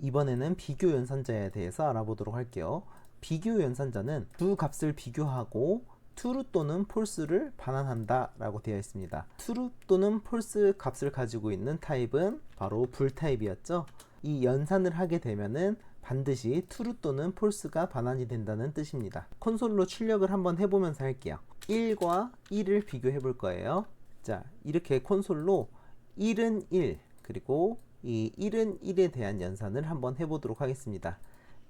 이번에는 비교 연산자에 대해서 알아보도록 할게요. 비교 연산자는 두 값을 비교하고 true 또는 false를 반환한다 라고 되어 있습니다. true 또는 false 값을 가지고 있는 타입은 바로 불 타입이었죠. 이 연산을 하게 되면은 반드시 true 또는 false가 반환이 된다는 뜻입니다. 콘솔로 출력을 한번 해보면서 할게요. 1과 1을 비교해 볼 거예요. 자, 이렇게 콘솔로 1은 1, 그리고 이 1은 1에 대한 연산을 한번 해보도록 하겠습니다.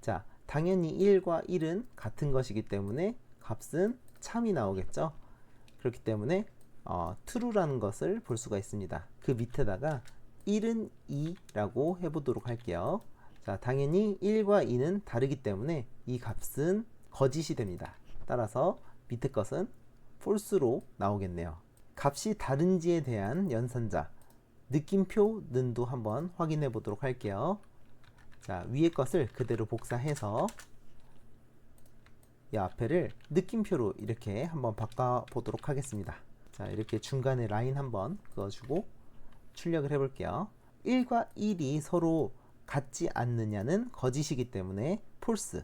자, 당연히 1과 1은 같은 것이기 때문에 값은 참이 나오겠죠. 그렇기 때문에 어, true라는 것을 볼 수가 있습니다. 그 밑에다가 1은 2라고 해보도록 할게요. 자, 당연히 1과 2는 다르기 때문에 이 값은 거짓이 됩니다. 따라서 밑에 것은 false로 나오겠네요. 값이 다른지에 대한 연산자 느낌표 는도 한번 확인해 보도록 할게요. 자, 위에 것을 그대로 복사해서 이 앞에를 느낌표로 이렇게 한번 바꿔 보도록 하겠습니다. 자, 이렇게 중간에 라인 한번 그어주고 출력을 해 볼게요. 1과 1이 서로 같지 않느냐는 거짓이기 때문에 false.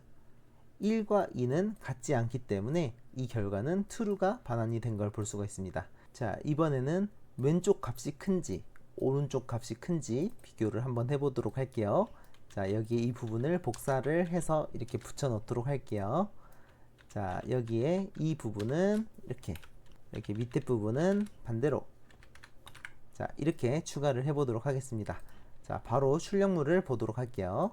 1과 2는 같지 않기 때문에 이 결과는 true가 반환이 된 걸 볼 수가 있습니다. 자, 이번에는 왼쪽 값이 큰지, 오른쪽 값이 큰지 비교를 한번 해보도록 할게요. 자, 여기 이 부분을 복사를 해서 이렇게 붙여 놓도록 할게요. 자, 여기에 이 부분은 이렇게, 이렇게 밑에 부분은 반대로. 자, 이렇게 추가를 해보도록 하겠습니다. 자, 바로 출력물을 보도록 할게요.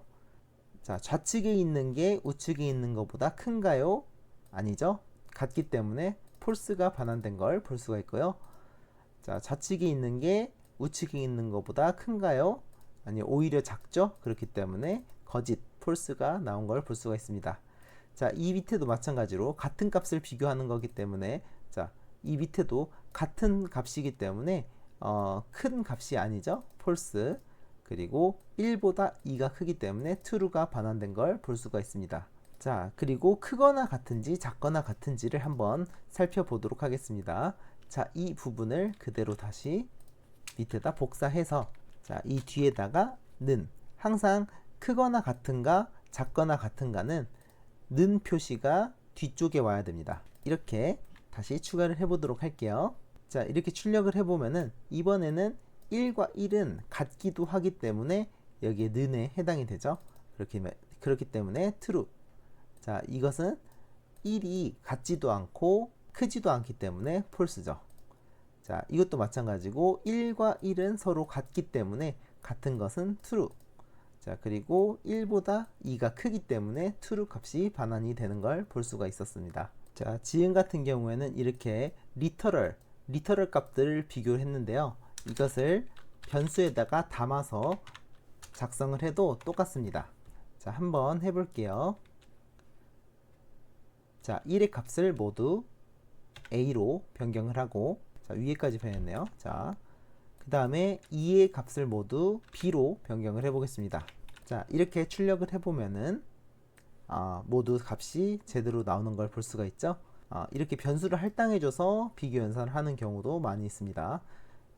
자, 좌측에 있는 게 우측에 있는 것보다 큰가요? 아니죠? 같기 때문에 폴스가 반환된 걸 볼 수가 있고요. 자, 좌측에 있는 게 우측에 있는 것보다 큰가요? 아니, 오히려 작죠? 그렇기 때문에 거짓, 폴스가 나온 걸 볼 수가 있습니다. 자, 이 밑에도 마찬가지로 같은 값을 비교하는 거기 때문에 자, 이 밑에도 같은 값이기 때문에 어, 큰 값이 아니죠? 폴스. 그리고 1보다 2가 크기 때문에 true가 반환된 걸 볼 수가 있습니다. 자, 그리고 크거나 같은지 작거나 같은지를 한번 살펴보도록 하겠습니다. 자, 이 부분을 그대로 다시 밑에다 복사해서 자, 이 뒤에다가 는 항상 크거나 같은가 작거나 같은가는 는 표시가 뒤쪽에 와야 됩니다. 이렇게 다시 추가를 해보도록 할게요. 자, 이렇게 출력을 해보면은 이번에는 1과 1은 같기도 하기 때문에 여기에 는에 해당이 되죠. 그렇기, 그렇기 때문에 true. 자, 이것은 1이 같지도 않고 크지도 않기 때문에 false죠. 자, 이것도 마찬가지고 1과 1은 서로 같기 때문에 같은 것은 true. 자, 그리고 1보다 2가 크기 때문에 true 값이 반환이 되는 걸 볼 수가 있었습니다. 자, 지금 같은 경우에는 이렇게 리터럴, 리터럴 값들을 비교를 했는데요. 이것을 변수에다가 담아서 작성을 해도 똑같습니다. 자, 한번 해볼게요. 자, 1의 값을 모두 a로 변경을 하고 자, 위에까지 변했네요. 자, 그 다음에 2의 값을 모두 b로 변경을 해보겠습니다. 자, 이렇게 출력을 해보면은 아, 모두 값이 제대로 나오는 걸 볼 수가 있죠. 아, 이렇게 변수를 할당해줘서 비교 연산을 하는 경우도 많이 있습니다.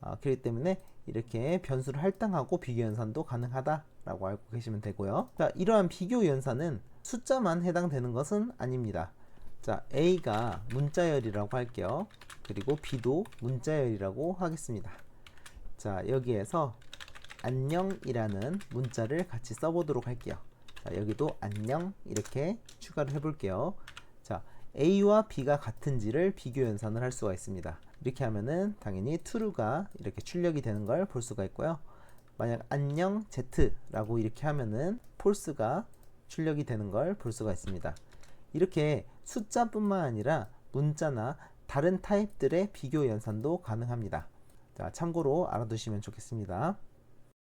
아, 그렇기 때문에 이렇게 변수를 할당하고 비교 연산도 가능하다라고 알고 계시면 되고요. 자, 이러한 비교 연산은 숫자만 해당되는 것은 아닙니다. 자, A가 문자열이라고 할게요. 그리고 B도 문자열이라고 하겠습니다. 자, 여기에서 안녕이라는 문자를 같이 써보도록 할게요. 자, 여기도 안녕 이렇게 추가를 해볼게요. 자, A와 B가 같은지를 비교 연산을 할 수가 있습니다. 이렇게 하면은 당연히 true가 이렇게 출력이 되는 걸 볼 수가 있고요. 만약 안녕 Z라고 이렇게 하면은 false가 출력이 되는 걸 볼 수가 있습니다. 이렇게 숫자뿐만 아니라 문자나 다른 타입들의 비교 연산도 가능합니다. 자, 참고로 알아두시면 좋겠습니다.